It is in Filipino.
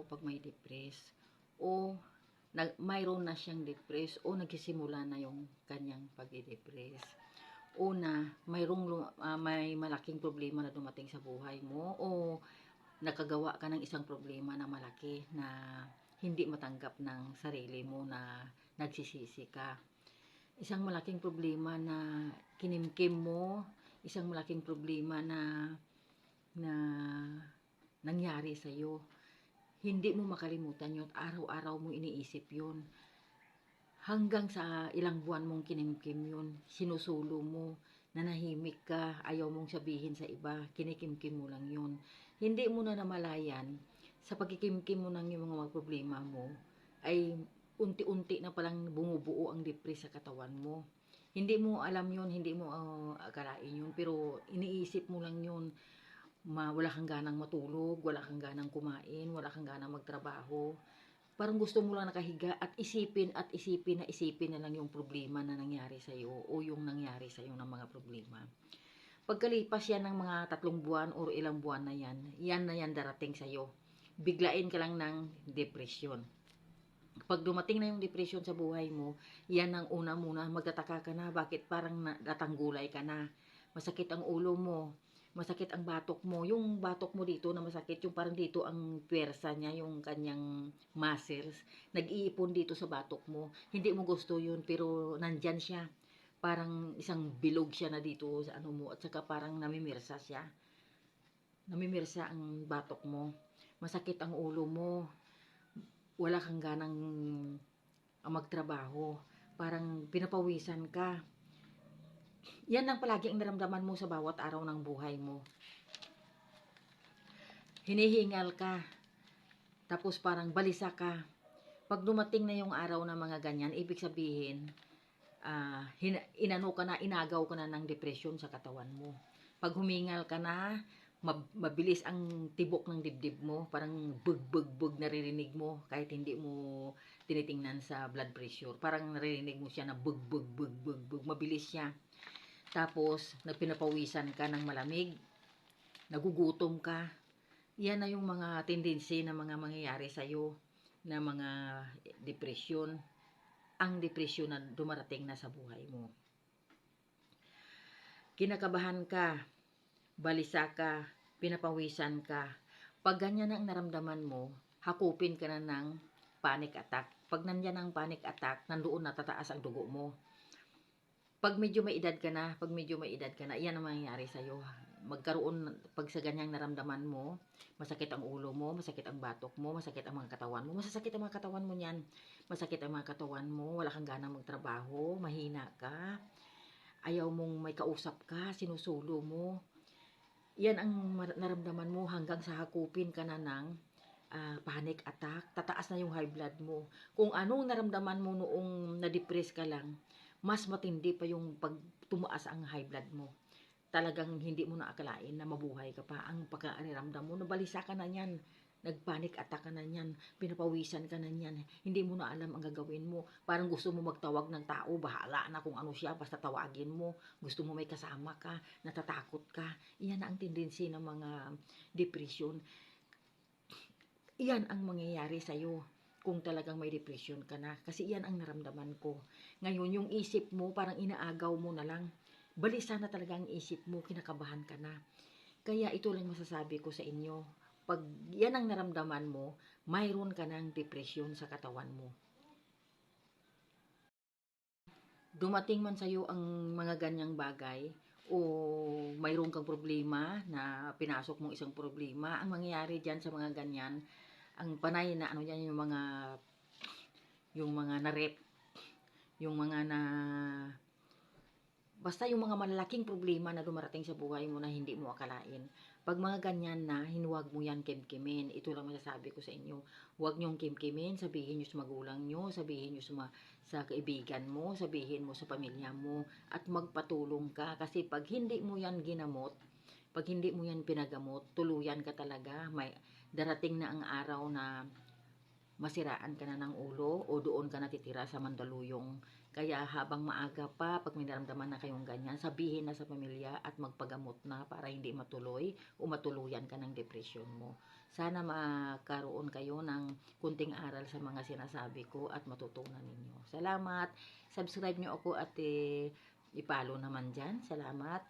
tao pag may depress o nag, mayroon na siyang depress o nagsisimula na yung kanyang pag-depress. Una, mayroong lu- ah, may malaking problema na dumating sa buhay mo o nakagawa ka ng isang problema na malaki na hindi matanggap ng sarili mo na nagsisisi ka. Isang malaking problema na kinimkim mo, isang malaking problema na na nangyari sa iyo. Hindi mo makalimutan yun. Araw-araw mo iniisip yun. Hanggang sa ilang buwan mong kinimkim yun. Sinusulo mo. Nanahimik ka. Ayaw mong sabihin sa iba. Kinikimkim mo lang yun. Hindi mo na namalayan sa pagkikimkim mo ng yung mga problema mo ay unti-unti na palang bumubuo ang depress sa katawan mo. Hindi mo alam yun, hindi mo uh, akalain yun, pero iniisip mo lang yun ma, wala kang ganang matulog, wala kang ganang kumain, wala kang ganang magtrabaho. Parang gusto mo lang nakahiga at isipin at isipin na isipin na lang yung problema na nangyari sa iyo o yung nangyari sa iyo ng mga problema. Pagkalipas yan ng mga tatlong buwan o ilang buwan na yan, yan na yan darating sa iyo. Biglain ka lang ng depression. Pag dumating na yung depression sa buhay mo, yan ang una muna, magtataka ka na, bakit parang natanggulay ka na, masakit ang ulo mo, masakit ang batok mo. Yung batok mo dito na masakit, yung parang dito ang pwersa niya, yung kanyang muscles, nag-iipon dito sa batok mo. Hindi mo gusto yun, pero nandyan siya. Parang isang bilog siya na dito sa ano mo, at saka parang namimirsa siya. Namimirsa ang batok mo. Masakit ang ulo mo. Wala kang ganang ang magtrabaho. Parang pinapawisan ka yan lang palagi ang naramdaman mo sa bawat araw ng buhay mo. Hinihingal ka. Tapos parang balisa ka. Pag dumating na yung araw ng mga ganyan, ibig sabihin, uh, inano ka na, inagaw ka na ng depression sa katawan mo. Pag humingal ka na, mabilis ang tibok ng dibdib mo, parang bug-bug-bug naririnig mo kahit hindi mo tinitingnan sa blood pressure. Parang naririnig mo siya na bug-bug-bug-bug-bug, mabilis siya. Tapos, nagpinapawisan ka ng malamig, nagugutom ka. Yan na yung mga tendency na mga mangyayari sa'yo na mga depression. Ang depression na dumarating na sa buhay mo. Kinakabahan ka, balisa ka, pinapawisan ka. Pag ganyan ang naramdaman mo, hakupin ka na ng panic attack. Pag nandyan ang panic attack, nandoon na tataas ang dugo mo pag medyo may edad ka na, pag medyo may edad ka na, iyan ang mangyayari sa'yo. Magkaroon, pag sa ganyang naramdaman mo, masakit ang ulo mo, masakit ang batok mo, masakit ang mga katawan mo, masasakit ang mga katawan mo niyan. Masakit ang mga katawan mo, wala kang gana magtrabaho, mahina ka, ayaw mong may kausap ka, sinusulo mo. Yan ang naramdaman mo hanggang sa hakupin ka na ng uh, panic attack, tataas na yung high blood mo. Kung anong naramdaman mo noong na-depress ka lang, mas matindi pa yung pag tumaas ang high blood mo. Talagang hindi mo naakalain na mabuhay ka pa. Ang pagkakaramdam mo, nabalisa ka na yan. Nagpanic attack ka na yan. Pinapawisan ka na yan. Hindi mo na alam ang gagawin mo. Parang gusto mo magtawag ng tao. Bahala na kung ano siya. Basta tawagin mo. Gusto mo may kasama ka. Natatakot ka. Iyan na ang tendency ng mga depression. Iyan ang mangyayari sa'yo kung talagang may depression ka na. Kasi yan ang naramdaman ko. Ngayon, yung isip mo, parang inaagaw mo na lang. Balisa na talaga ang isip mo, kinakabahan ka na. Kaya ito lang masasabi ko sa inyo. Pag yan ang naramdaman mo, mayroon ka ng depression sa katawan mo. Dumating man sa'yo ang mga ganyang bagay, o mayroon kang problema na pinasok mong isang problema, ang mangyayari dyan sa mga ganyan, ang panay na ano yan yung mga yung mga na-rep yung mga na basta yung mga malalaking problema na dumarating sa buhay mo na hindi mo akalain. Pag mga ganyan na, hinuwag mo yan kimkimin. Ito lang masasabi ko sa inyo. Huwag niyong kimkimin, sabihin niyo sa magulang niyo, sabihin niyo sa, sa kaibigan mo, sabihin mo sa pamilya mo, at magpatulong ka. Kasi pag hindi mo yan ginamot, pag hindi mo yan pinagamot, tuluyan ka talaga. May darating na ang araw na masiraan ka na ng ulo o doon ka natitira sa Mandaluyong Kaya habang maaga pa, pag may na kayong ganyan, sabihin na sa pamilya at magpagamot na para hindi matuloy o matuluyan ka ng depresyon mo. Sana makaroon kayo ng kunting aral sa mga sinasabi ko at matutunan ninyo. Salamat! Subscribe nyo ako at eh, ipalo naman dyan. Salamat!